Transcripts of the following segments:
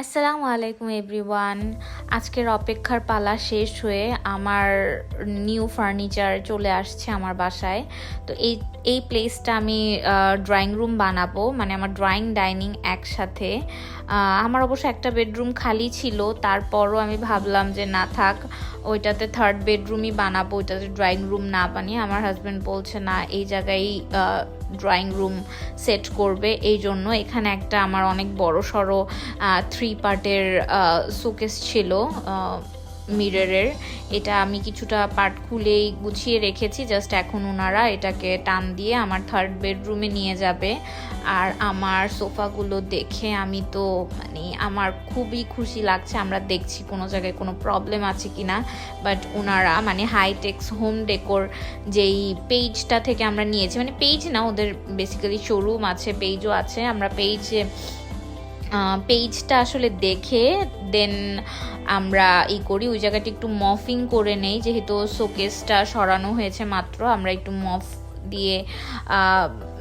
আসসালামু আলাইকুম, এভরিওয়ান। আজকের অপেক্ষার পালা শেষ হয়ে আমার নিউ ফার্নিচার চলে আসছে আমার বাসায়। তো এই এই প্লেসটা আমি ড্রয়িং রুম বানাবো। মানে আমার ড্রয়িং ডাইনিং একসাথে। আমার অবশ্য একটা বেডরুম খালি ছিল। তারপরও আমি ভাবলাম যে না থাক, ওইটাতে থার্ড বেডরুমই বানাবো, ওইটাতে ড্রয়িং রুম না বানিয়ে। আমার হাজব্যান্ড বলছে, না, এই জায়গায় ড্রয়িং রুম সেট করবে। এই জন্য এখানে একটা আমার অনেক বড় সড়ো থ্রি পার্টের শোকেস ছিল। মিররের এটা আমি কিছুটা পার্ট খুলেই গুছিয়ে রেখেছি জাস্ট এখন ওনারা এটাকে টান দিয়ে আমার থার্ড বেডরুমে নিয়ে যাবে। আর আমার সোফাগুলো দেখে আমি তো মানে আমার খুবই খুশি লাগছে, আমরা দেখছি কোনো জায়গায় কোনো প্রবলেম আছে কি না বাট ওনারা মানে হাইটেক্স হোম ডেকোর যেই পেজটা থেকে আমরা নিয়েছি মানে পেজ না, ওদের বেসিক্যালি শোরুম আছে পেজও আছে। আমরা পেজে পেজটা আসলে দেখে দেন আমরা ই করি, ওই জায়গাটা একটু মফিং করে নেই, যেহেতু শোকেসটা সরানো হয়েছে মাত্র, আমরা একটু মফ দিয়ে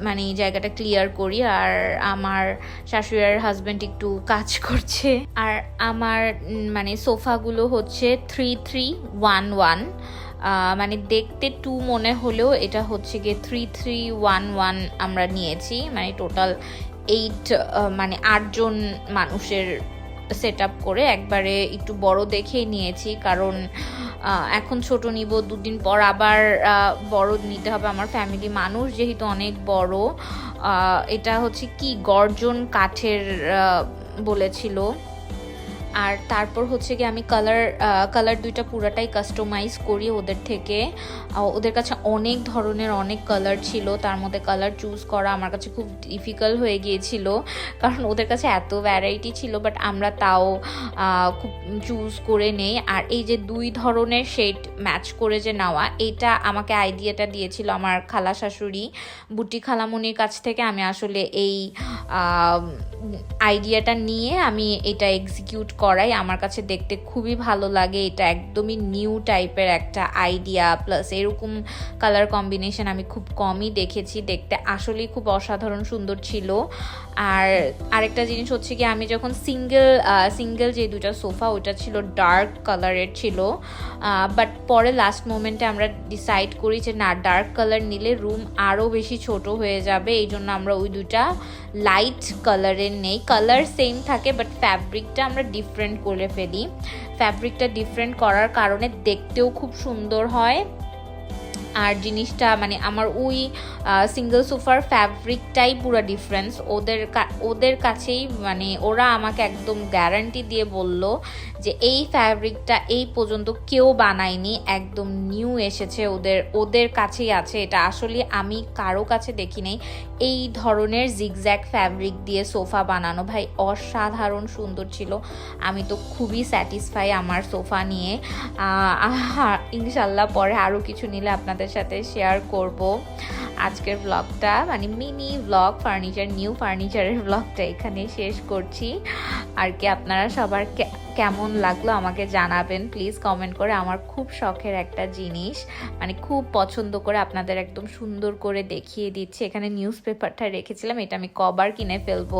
মানে জায়গাটা ক্লিয়ার করি, আর আমার শাশুড়ির হাজব্যান্ড একটু কাজ করছে, আর আমার মানে সোফাগুলো হচ্ছে থ্রি থ্রি ওয়ান ওয়ান মানে দেখতে টু মনে হলেও এটা হচ্ছে গিয়ে থ্রি থ্রি ওয়ান ওয়ান আমরা নিয়েছি মানে টোটাল এইট মানে আটজন মানুষের সেট আপ করে একবারে একটু বড় দেখেই নিয়েছি। কারণ এখন ছোট নিব, দুদিন পর আবার বড় নিতে হবে আমার ফ্যামিলি মানুষ যেহেতু অনেক বড়। এটা হচ্ছে কি গর্জন কাঠের বলেছিল। আর তারপর হচ্ছে কি আমি কালার কালার দুইটা পুরাটাই কাস্টমাইজ করি ওদের থেকে। ওদের কাছে অনেক ধরনের অনেক কালার ছিল, তার মধ্যে কালার চুজ করা আমার কাছে খুব ডিফিকাল্ট হয়ে গিয়েছিল, কারণ ওদের কাছে এত ভ্যারাইটি ছিল বাট আমরা তাও খুব চুজ করে নেই। আর এই যে দুই ধরনের শেড ম্যাচ করে যে নেওয়া, এটা আমাকে আইডিয়াটা দিয়েছিল আমার খালা শাশুড়ি। বুটি খালামুনির কাছ থেকে আমি আসলে এই আইডিয়াটা নিয়ে আমি এটা এক্সিকিউট করাই আমার কাছে দেখতে খুবই ভালো লাগে। এটা একদমই নিউ টাইপের একটা আইডিয়া প্লাস এরকম কালার কম্বিনেশন আমি খুব কমই দেখেছি। দেখতে আসলেই খুব অসাধারণ সুন্দর ছিল। আর আরেকটা জিনিস হচ্ছে কি, আমি যখন সিঙ্গেল সিঙ্গেল যে দুটা সোফা ওটা ছিল ডার্ক কালারের ছিল। বাট পরে লাস্ট মোমেন্টে আমরা ডিসাইড করি যে না ডার্ক কালার নিলে রুম আরও বেশি ছোট হয়ে যাবে। এই জন্য আমরা ওই দুটা লাইট কালারের নেই। কালার সেম থাকে বাট ফ্যাব্রিকটা আমরা ডিফারেন্ট করে ফেলি। ফ্যাব্রিকটা ডিফারেন্ট করার কারণে দেখতেও খুব সুন্দর হয়। আর জিনিসটা মানে আমার ওই সিঙ্গেল সোফার ফ্যাব্রিকটাই পুরো ডিফারেন্স ওদের ওদের কাছেই মানে ওরা আমাকে একদম গ্যারান্টি দিয়ে বলল যে এই ফ্যাব্রিকটা এই পর্যন্ত কেউ বানায়নি, একদম নিউ এসেছে ওদের ওদের কাছেই আছে এটা। আসলে আমি কারও কাছে দেখি নাই, এই ধরনের জিগজ্যাক ফ্যাব্রিক দিয়ে সোফা বানানো। ভাই, অসাধারণ সুন্দর ছিল। আমি তো খুবই স্যাটিসফাই আমার সোফা নিয়ে। ইনশাল্লাহ পরে আরও কিছু নিলে আপনাদের সাথে শেয়ার করব আজকের ব্লগটা মানে মিনি ব্লগ ফার্নিচার নিউ ফার্নিচারের ব্লগটা এখানে শেষ করছি। আর কি আপনারা সবার কেমন লাগল আমাকে জানাবেন। প্লিজ কমেন্ট করে আমার খুব শখের একটা জিনিস মানে খুব পছন্দ করে আপনাদের একদম সুন্দর করে দেখিয়ে দিচ্ছি। এখানে নিউজ পেপারটা রেখেছিলাম, এটা আমি কবার কিনে ফেলব।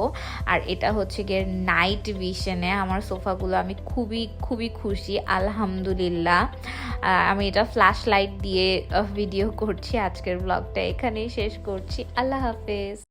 আর এটা হচ্ছে গিয়ে নাইট ভিশনে আমার সোফাগুলো আমি খুবই খুবই খুশি, আলহামদুলিল্লাহ। আমি এটা ফ্ল্যাশ লাইট দিয়ে ভিডিও করছি। আজকের ব্লগটা এখানেই শেষ করছি। আল্লাহ হাফেজ।